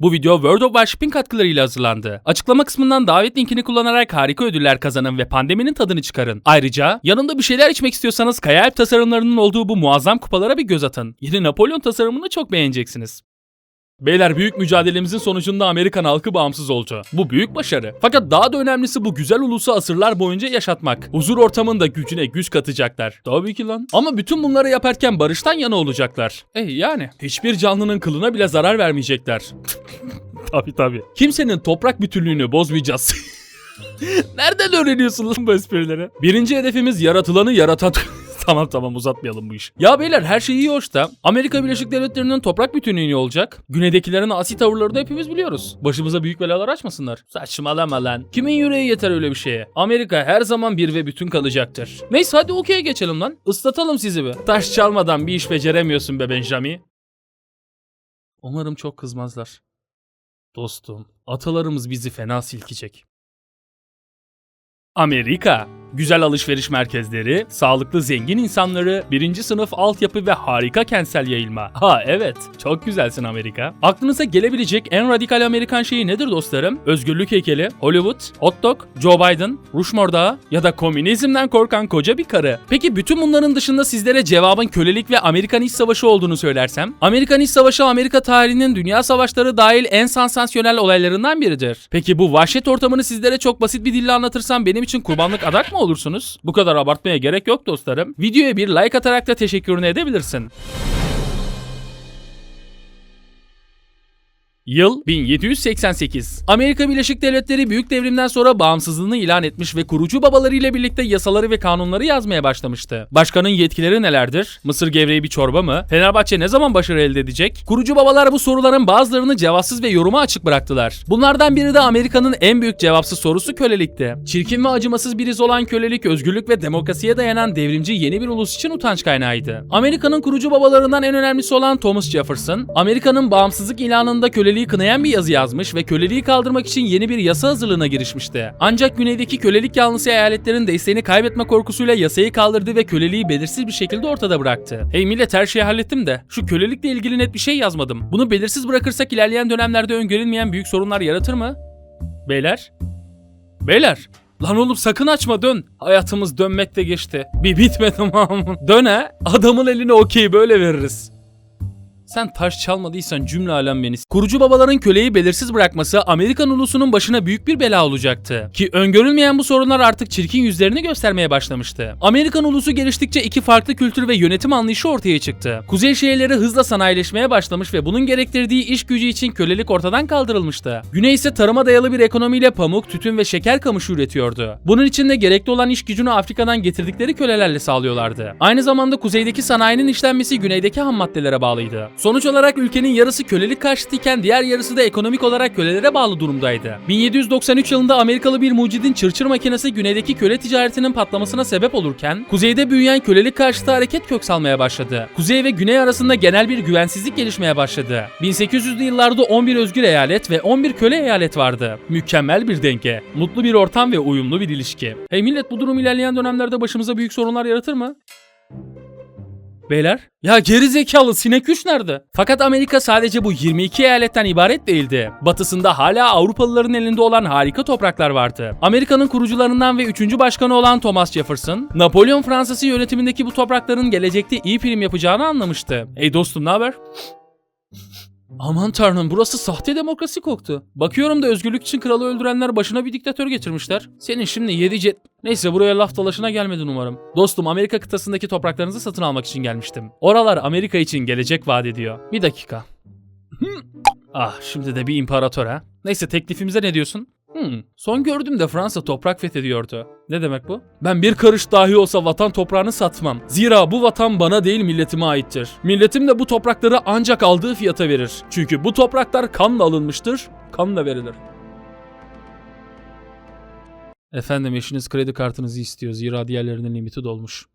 Bu video World of Warship'in katkılarıyla hazırlandı. Açıklama kısmından davet linkini kullanarak harika ödüller kazanın ve pandeminin tadını çıkarın. Ayrıca yanında bir şeyler içmek istiyorsanız Kaya Alp tasarımlarının olduğu bu muazzam kupalara bir göz atın. Yeni Napolyon tasarımını çok beğeneceksiniz. Beyler büyük mücadelemizin sonucunda Amerikan halkı bağımsız oldu. Bu büyük başarı. Fakat daha da önemlisi bu güzel ulusu asırlar boyunca yaşatmak. Huzur ortamında gücüne güç katacaklar. Tabii ki lan. Ama bütün bunları yaparken barıştan yana olacaklar. E yani. Hiçbir canlının kılına bile zarar vermeyecekler. tabii tabii. Kimsenin toprak bütünlüğünü bozmayacağız. Nereden öğreniyorsun lan bu esprileri? Birinci hedefimiz yaratılanı yaratan... tamam tamam uzatmayalım bu işi. Ya beyler her şey iyi hoş da Amerika Birleşik Devletleri'nin toprak bütünlüğü olacak? Güneydekilerin asi tavırlarını hepimiz biliyoruz. Başımıza büyük belalar açmasınlar. Saçmalama lan. Kimin yüreği yeter öyle bir şeye? Amerika her zaman bir ve bütün kalacaktır. Neyse hadi okey'e geçelim lan. Islatalım sizi be. Taş çalmadan bir iş beceremiyorsun be Benjamin. Umarım çok kızmazlar. Dostum, atalarımız bizi fena silkecek. Amerika. Güzel alışveriş merkezleri, sağlıklı zengin insanları, birinci sınıf altyapı ve harika kentsel yayılma. Ha evet, çok güzelsin Amerika. Aklınıza gelebilecek en radikal Amerikan şeyi nedir dostlarım? Özgürlük heykeli, Hollywood, hot dog, Joe Biden, Rushmore Dağı ya da komünizmden korkan koca bir karı. Peki bütün bunların dışında sizlere cevabın kölelik ve Amerikan İç Savaşı olduğunu söylersem? Amerikan İç Savaşı Amerika tarihinin dünya savaşları dahil en sansasyonel olaylarından biridir. Peki bu vahşet ortamını sizlere çok basit bir dille anlatırsam benim için kurbanlık adak mı olursunuz? Bu kadar abartmaya gerek yok dostlarım. Videoya bir like atarak da teşekkürünü edebilirsin. Yıl 1788. Amerika Birleşik Devletleri Büyük Devrim'den sonra bağımsızlığını ilan etmiş ve kurucu babalarıyla birlikte yasaları ve kanunları yazmaya başlamıştı. Başkanın yetkileri nelerdir? Mısır gevreği bir çorba mı? Fenerbahçe ne zaman başarı elde edecek? Kurucu babalar bu soruların bazılarını cevapsız ve yoruma açık bıraktılar. Bunlardan biri de Amerika'nın en büyük cevapsız sorusu kölelikti. Çirkin ve acımasız bir iz olan kölelik, özgürlük ve demokrasiye dayanan devrimci yeni bir ulus için utanç kaynağıydı. Amerika'nın kurucu babalarından en önemlisi olan Thomas Jefferson, Amerika'nın bağımsızlık ilanında köleliği kınayan bir yazı yazmış ve köleliği kaldırmak için yeni bir yasa hazırlığına girişmişti. Ancak güneydeki kölelik yanlısı eyaletlerin desteğini kaybetme korkusuyla yasayı kaldırdı ve köleliği belirsiz bir şekilde ortada bıraktı. Hey millet her şeyi hallettim de şu kölelikle ilgili net bir şey yazmadım. Bunu belirsiz bırakırsak ilerleyen dönemlerde öngörülmeyen büyük sorunlar yaratır mı? Beyler? Beyler? Lan oğlum sakın açma dön. Hayatımız dönmekte geçti. Bir bitmedi tamam. Dön ha. Adamın eline okey böyle veririz. Sen taş çalmadıysan cümle alem beni. Kurucu babaların köleyi belirsiz bırakması Amerikan ulusunun başına büyük bir bela olacaktı. Ki öngörülmeyen bu sorunlar artık çirkin yüzlerini göstermeye başlamıştı. Amerikan ulusu geliştikçe iki farklı kültür ve yönetim anlayışı ortaya çıktı. Kuzey şehirleri hızla sanayileşmeye başlamış ve bunun gerektirdiği iş gücü için kölelik ortadan kaldırılmıştı. Güney ise tarıma dayalı bir ekonomiyle pamuk, tütün ve şeker kamışı üretiyordu. Bunun için de gerekli olan iş gücünü Afrika'dan getirdikleri kölelerle sağlıyorlardı. Aynı zamanda kuzeydeki sanayinin işlenmesi güneydeki ham maddelere bağlıydı. Sonuç olarak ülkenin yarısı kölelik karşıtıyken diğer yarısı da ekonomik olarak kölelere bağlı durumdaydı. 1793 yılında Amerikalı bir mucidin çırçır makinesi güneydeki köle ticaretinin patlamasına sebep olurken, kuzeyde büyüyen kölelik karşıtı hareket kök salmaya başladı. Kuzey ve güney arasında genel bir güvensizlik gelişmeye başladı. 1800'lü yıllarda 11 özgür eyalet ve 11 köle eyalet vardı. Mükemmel bir denge, mutlu bir ortam ve uyumlu bir ilişki. Hey millet bu durum ilerleyen dönemlerde başımıza büyük sorunlar yaratır mı? Beyler? Ya geri zekalı sinek güç nerede? Fakat Amerika sadece bu 22 eyaletten ibaret değildi. Batısında hala Avrupalıların elinde olan harika topraklar vardı. Amerika'nın kurucularından ve 3. başkanı olan Thomas Jefferson, Napolyon Fransa'sı yönetimindeki bu toprakların gelecekte iyi prim yapacağını anlamıştı. Ey dostum ne haber? Aman tanrım burası sahte demokrasi koktu. Bakıyorum da özgürlük için kralı öldürenler başına bir diktatör getirmişler. Senin şimdi yedi cet... Neyse buraya laf dalaşına gelmedin umarım. Dostum Amerika kıtasındaki topraklarınızı satın almak için gelmiştim. Oralar Amerika için gelecek vaat ediyor. Bir dakika. ah şimdi de bir imparator ha. Neyse teklifimize ne diyorsun? Hmm. Son gördüğümde Fransa toprak fethediyordu. Ne demek bu? Ben bir karış dahi olsa vatan toprağını satmam. Zira bu vatan bana değil milletime aittir. Milletim de bu toprakları ancak aldığı fiyata verir. Çünkü bu topraklar kanla alınmıştır, kanla verilir. Efendim eşiniz kredi kartınızı istiyor. Zira diğerlerinin limiti dolmuş.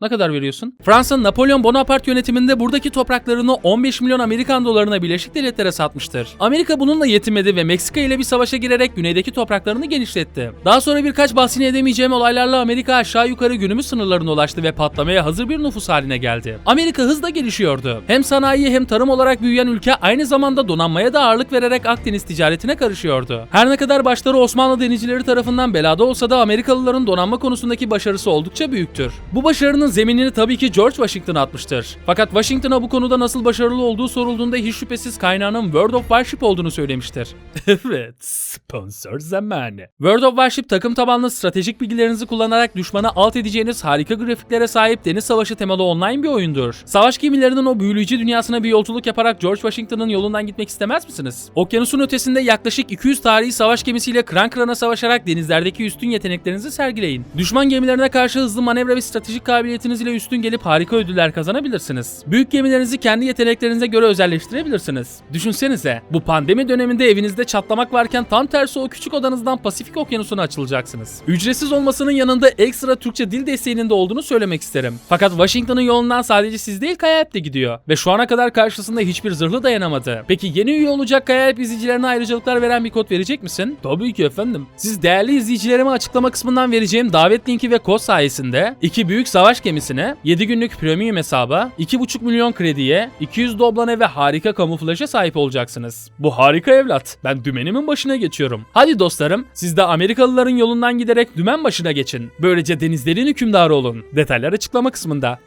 Ne kadar veriyorsun? Fransa Napolyon Bonaparte yönetiminde buradaki topraklarını 15 milyon Amerikan dolarına Birleşik Devletlere satmıştır. Amerika bununla yetinmedi ve Meksika ile bir savaşa girerek güneydeki topraklarını genişletti. Daha sonra birkaç bahsini edemeyeceğim olaylarla Amerika aşağı yukarı günümüz sınırlarına ulaştı ve patlamaya hazır bir nüfus haline geldi. Amerika hızla gelişiyordu. Hem sanayi hem tarım olarak büyüyen ülke aynı zamanda donanmaya da ağırlık vererek Akdeniz ticaretine karışıyordu. Her ne kadar başları Osmanlı denizcileri tarafından belada olsa da Amerikalıların donanma konusundaki başarısı oldukça büyüktür. Bu başarının zeminini tabii ki George Washington atmıştır. Fakat Washington'a bu konuda nasıl başarılı olduğu sorulduğunda hiç şüphesiz kaynağının World of Warship olduğunu söylemiştir. evet, sponsor zamanı. World of Warship takım tabanlı stratejik bilgilerinizi kullanarak düşmana alt edeceğiniz harika grafiklere sahip deniz savaşı temalı online bir oyundur. Savaş gemilerinin o büyüleyici dünyasına bir yolculuk yaparak George Washington'ın yolundan gitmek istemez misiniz? Okyanusun ötesinde yaklaşık 200 tarihi savaş gemisiyle kran kırana savaşarak denizlerdeki üstün yeteneklerinizi sergileyin. Düşman gemilerine karşı hızlı manevra ve stratejik kabiliyetiniz ile üstün gelip harika ödüller kazanabilirsiniz. Büyük gemilerinizi kendi yeteneklerinize göre özelleştirebilirsiniz. Düşünsenize, bu pandemi döneminde evinizde çatlamak varken tam tersi o küçük odanızdan Pasifik Okyanusu'na açılacaksınız. Ücretsiz olmasının yanında ekstra Türkçe dil desteğinin de olduğunu söylemek isterim. Fakat Washington'ın yolundan sadece siz değil Kayalp de gidiyor. Ve şu ana kadar karşısında hiçbir zırhlı dayanamadı. Peki yeni üye olacak Kayalp izleyicilerine ayrıcalıklar veren bir kod verecek misin? Tabii ki efendim. Siz değerli izleyicilerime açıklama kısmından vereceğim davet linki ve kod sayesinde iki büyük savaş gemisine, 7 günlük premium hesaba, 2,5 milyon krediye, 200 doblane ve harika kamuflaja sahip olacaksınız. Bu harika evlat. Ben dümenimin başına geçiyorum. Hadi dostlarım, siz de Amerikalıların yolundan giderek dümen başına geçin. Böylece denizlerin hükümdarı olun. Detaylar açıklama kısmında.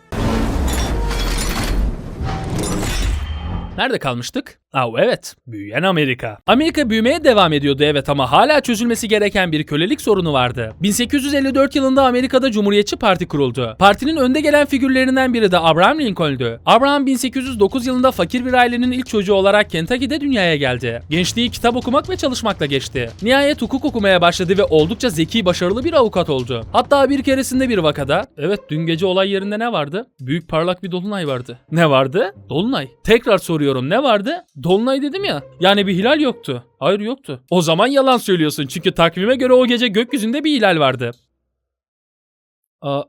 Nerede kalmıştık? Aa evet, büyüyen Amerika. Amerika büyümeye devam ediyordu evet ama hala çözülmesi gereken bir kölelik sorunu vardı. 1854 yılında Amerika'da Cumhuriyetçi Parti kuruldu. Partinin önde gelen figürlerinden biri de Abraham Lincoln'du. Abraham 1809 yılında fakir bir ailenin ilk çocuğu olarak Kentucky'de dünyaya geldi. Gençliği kitap okumak ve çalışmakla geçti. Nihayet hukuk okumaya başladı ve oldukça zeki, başarılı bir avukat oldu. Hatta bir keresinde bir vakada, evet dün gece olay yerinde ne vardı? Büyük parlak bir dolunay vardı. Ne vardı? Dolunay. Tekrar soruyorum ne vardı? Dolunay dedim ya. Yani bir hilal yoktu. Hayır yoktu. O zaman yalan söylüyorsun çünkü takvime göre o gece gökyüzünde bir hilal vardı. Aa,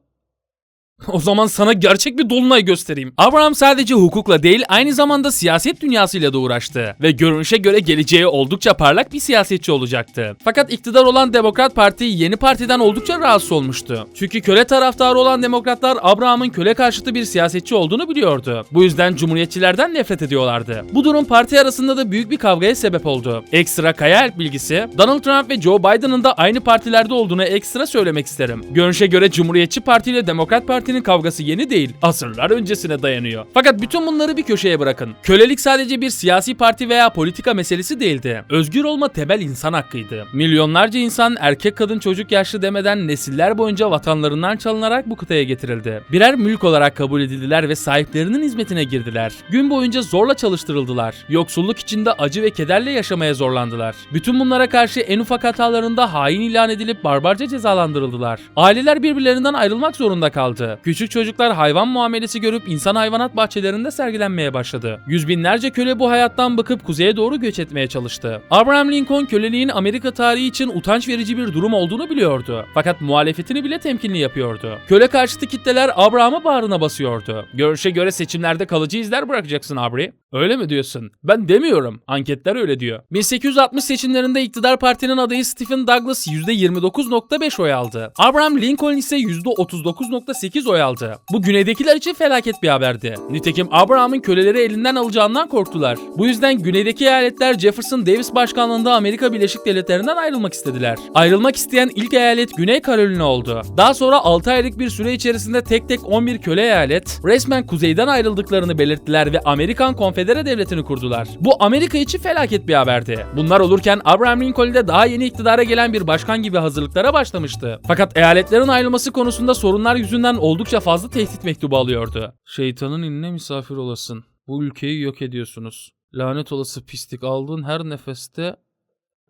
o zaman sana gerçek bir dolunay göstereyim. Abraham sadece hukukla değil aynı zamanda siyaset dünyasıyla da uğraştı. Ve görünüşe göre geleceği oldukça parlak bir siyasetçi olacaktı. Fakat iktidar olan Demokrat Parti yeni partiden oldukça rahatsız olmuştu. Çünkü köle taraftarı olan demokratlar Abraham'ın köle karşıtı bir siyasetçi olduğunu biliyordu. Bu yüzden cumhuriyetçilerden nefret ediyorlardı. Bu durum parti arasında da büyük bir kavgaya sebep oldu. Ekstra kaya bilgisi, Donald Trump ve Joe Biden'ın da aynı partilerde olduğunu ekstra söylemek isterim. Görünüşe göre Cumhuriyetçi Parti ile Demokrat Parti partinin kavgası yeni değil, asırlar öncesine dayanıyor. Fakat bütün bunları bir köşeye bırakın. Kölelik sadece bir siyasi parti veya politika meselesi değildi. Özgür olma temel insan hakkıydı. Milyonlarca insan erkek kadın çocuk yaşlı demeden nesiller boyunca vatanlarından çalınarak bu kıtaya getirildi. Birer mülk olarak kabul edildiler ve sahiplerinin hizmetine girdiler. Gün boyunca zorla çalıştırıldılar. Yoksulluk içinde acı ve kederle yaşamaya zorlandılar. Bütün bunlara karşı en ufak hatalarında hain ilan edilip barbarca cezalandırıldılar. Aileler birbirlerinden ayrılmak zorunda kaldı. Küçük çocuklar hayvan muamelesi görüp insan hayvanat bahçelerinde sergilenmeye başladı. Yüz binlerce köle bu hayattan bıkıp kuzeye doğru göç etmeye çalıştı. Abraham Lincoln köleliğin Amerika tarihi için utanç verici bir durum olduğunu biliyordu. Fakat muhalefetini bile temkinli yapıyordu. Köle karşıtı kitleler Abraham'ı bağrına basıyordu. Görüşe göre seçimlerde kalıcı izler bırakacaksın Aubrey. Öyle mi diyorsun? Ben demiyorum. Anketler öyle diyor. 1860 seçimlerinde iktidar partinin adayı Stephen Douglas %29.5 oy aldı. Abraham Lincoln ise %39.8 oy aldı. Bu güneydekiler için felaket bir haberdi. Nitekim Abraham'ın köleleri elinden alacağından korktular. Bu yüzden güneydeki eyaletler Jefferson Davis başkanlığında Amerika Birleşik Devletleri'nden ayrılmak istediler. Ayrılmak isteyen ilk eyalet Güney Carolina oldu. Daha sonra 6 aylık bir süre içerisinde tek tek 11 köle eyalet resmen kuzeyden ayrıldıklarını belirttiler ve Amerikan Konfedere Devleti'ni kurdular. Bu Amerika için felaket bir haberdi. Bunlar olurken Abraham Lincoln de daha yeni iktidara gelen bir başkan gibi hazırlıklara başlamıştı. Fakat eyaletlerin ayrılması konusunda sorunlar yüzünden oldukça fazla tehdit mektubu alıyordu. Şeytanın inine misafir olasın. Bu ülkeyi yok ediyorsunuz. Lanet olası pislik aldığın her nefeste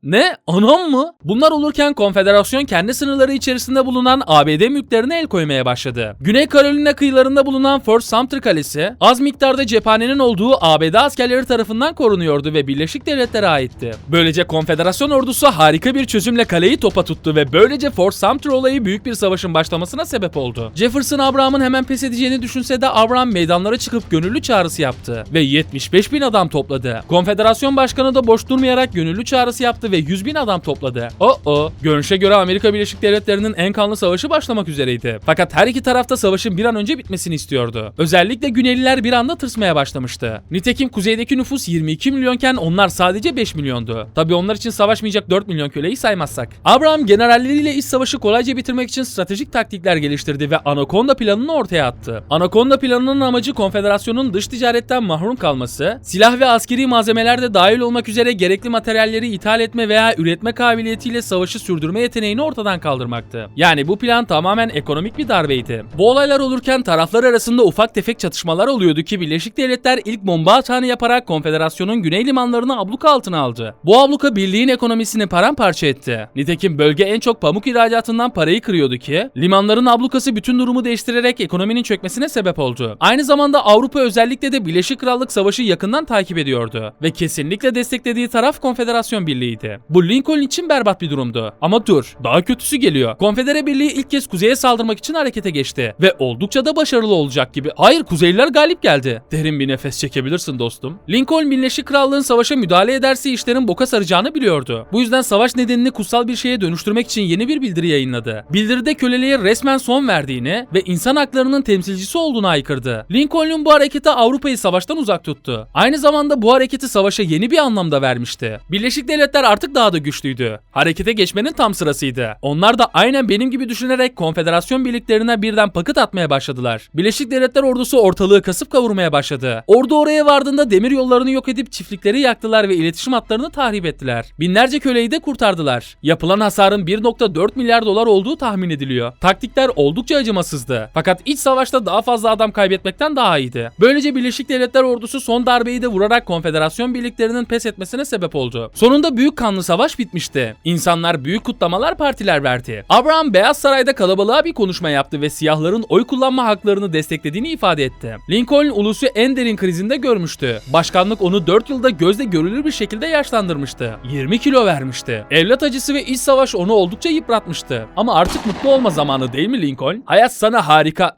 Ne? Anam mı? Bunlar olurken konfederasyon kendi sınırları içerisinde bulunan ABD mülklerine el koymaya başladı. Güney Carolina kıyılarında bulunan Fort Sumter Kalesi az miktarda cephanenin olduğu ABD askerleri tarafından korunuyordu ve Birleşik Devletlere aitti. Böylece konfederasyon ordusu harika bir çözümle kaleyi topa tuttu ve böylece Fort Sumter olayı büyük bir savaşın başlamasına sebep oldu. Jefferson Abraham'ın hemen pes edeceğini düşünse de Abraham meydanlara çıkıp gönüllü çağrısı yaptı ve 75 bin adam topladı. Konfederasyon başkanı da boş durmayarak gönüllü çağrısı yaptı ve 100 bin adam topladı. O o. Görünüşe göre Amerika Birleşik Devletleri'nin en kanlı savaşı başlamak üzereydi. Fakat her iki tarafta savaşın bir an önce bitmesini istiyordu. Özellikle Güneyliler bir anda tırsmaya başlamıştı. Nitekim kuzeydeki nüfus 22 milyonken onlar sadece 5 milyondu. Tabi onlar için savaşmayacak 4 milyon köleyi saymazsak. Abraham generalleriyle iç savaşı kolayca bitirmek için stratejik taktikler geliştirdi ve Anaconda planını ortaya attı. Anaconda planının amacı konfederasyonun dış ticaretten mahrum kalması, silah ve askeri malzemeler de dahil olmak üzere gerekli materyalleri ithal etme veya üretme kabiliyetiyle savaşı sürdürme yeteneğini ortadan kaldırmaktı. Yani bu plan tamamen ekonomik bir darbeydi. Bu olaylar olurken taraflar arasında ufak tefek çatışmalar oluyordu ki Birleşik Devletler ilk bomba atağını yaparak konfederasyonun güney limanlarını abluka altına aldı. Bu abluka birliğin ekonomisini paramparça etti. Nitekim bölge en çok pamuk ihracatından parayı kırıyordu ki limanların ablukası bütün durumu değiştirerek ekonominin çökmesine sebep oldu. Aynı zamanda Avrupa özellikle de Birleşik Krallık Savaşı yakından takip ediyordu ve kesinlikle desteklediği taraf Konfederasyon Birliği'ydi. Bu Lincoln için berbat bir durumdu. Ama dur, daha kötüsü geliyor. Konfedere Birliği ilk kez kuzeye saldırmak için harekete geçti ve oldukça da başarılı olacak gibi. Hayır, Kuzeyliler galip geldi. Derin bir nefes çekebilirsin dostum. Lincoln Birleşik Krallığın savaşa müdahale ederse işlerin boka saracağını biliyordu. Bu yüzden savaş nedenini kutsal bir şeye dönüştürmek için yeni bir bildiri yayınladı. Bildiride köleliğe resmen son verdiğini ve insan haklarının temsilcisi olduğunu aykırdı. Lincoln'un bu hareketi Avrupa'yı savaştan uzak tuttu. Aynı zamanda bu hareketi savaşa yeni bir anlamda vermişti. Birleşik Devletler artık daha da güçlüydü. Harekete geçmenin tam sırasıydı. Onlar da aynen benim gibi düşünerek konfederasyon birliklerine birden paket atmaya başladılar. Birleşik Devletler ordusu ortalığı kasıp kavurmaya başladı. Ordu oraya vardığında demir yollarını yok edip çiftlikleri yaktılar ve iletişim hatlarını tahrip ettiler. Binlerce köleyi de kurtardılar. Yapılan hasarın 1.4 milyar dolar olduğu tahmin ediliyor. Taktikler oldukça acımasızdı. Fakat iç savaşta daha fazla adam kaybetmekten daha iyiydi. Böylece Birleşik Devletler ordusu son darbeyi de vurarak konfederasyon birliklerinin pes etmesine sebep oldu. Sonunda büyük kanlı savaş bitmişti. İnsanlar büyük kutlamalar partiler verdi. Abraham Beyaz Saray'da kalabalığa bir konuşma yaptı ve siyahların oy kullanma haklarını desteklediğini ifade etti. Lincoln ulusu en derin krizinde görmüştü. Başkanlık onu 4 yılda gözle görülür bir şekilde yaşlandırmıştı. 20 kilo vermişti. Evlat acısı ve iç savaş onu oldukça yıpratmıştı. Ama artık mutlu olma zamanı değil mi Lincoln? Hayat sana harika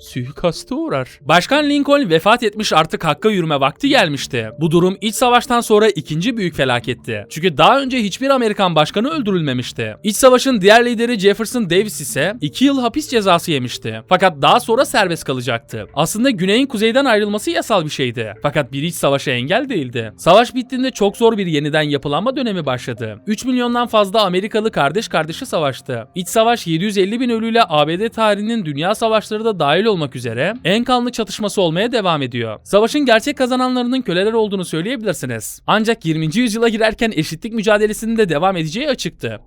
suikasta uğrar. Başkan Lincoln vefat etmiş artık hakka yürüme vakti gelmişti. Bu durum iç savaştan sonra ikinci büyük felaketti. Çünkü daha önce hiçbir Amerikan başkanı öldürülmemişti. İç savaşın diğer lideri Jefferson Davis ise 2 yıl hapis cezası yemişti. Fakat daha sonra serbest kalacaktı. Aslında güneyin kuzeyden ayrılması yasal bir şeydi. Fakat bir iç savaşa engel değildi. Savaş bittiğinde çok zor bir yeniden yapılanma dönemi başladı. 3 milyondan fazla Amerikalı kardeş kardeşe savaştı. İç savaş 750 bin ölüyle ABD tarihinin dünya savaşları da dahil olmak üzere en kanlı çatışması olmaya devam ediyor. Savaşın gerçek kazananlarının köleler olduğunu söyleyebilirsiniz. Ancak 20. yüzyıla girerken eşitlik mücadelesinin de devam edeceği açıktı.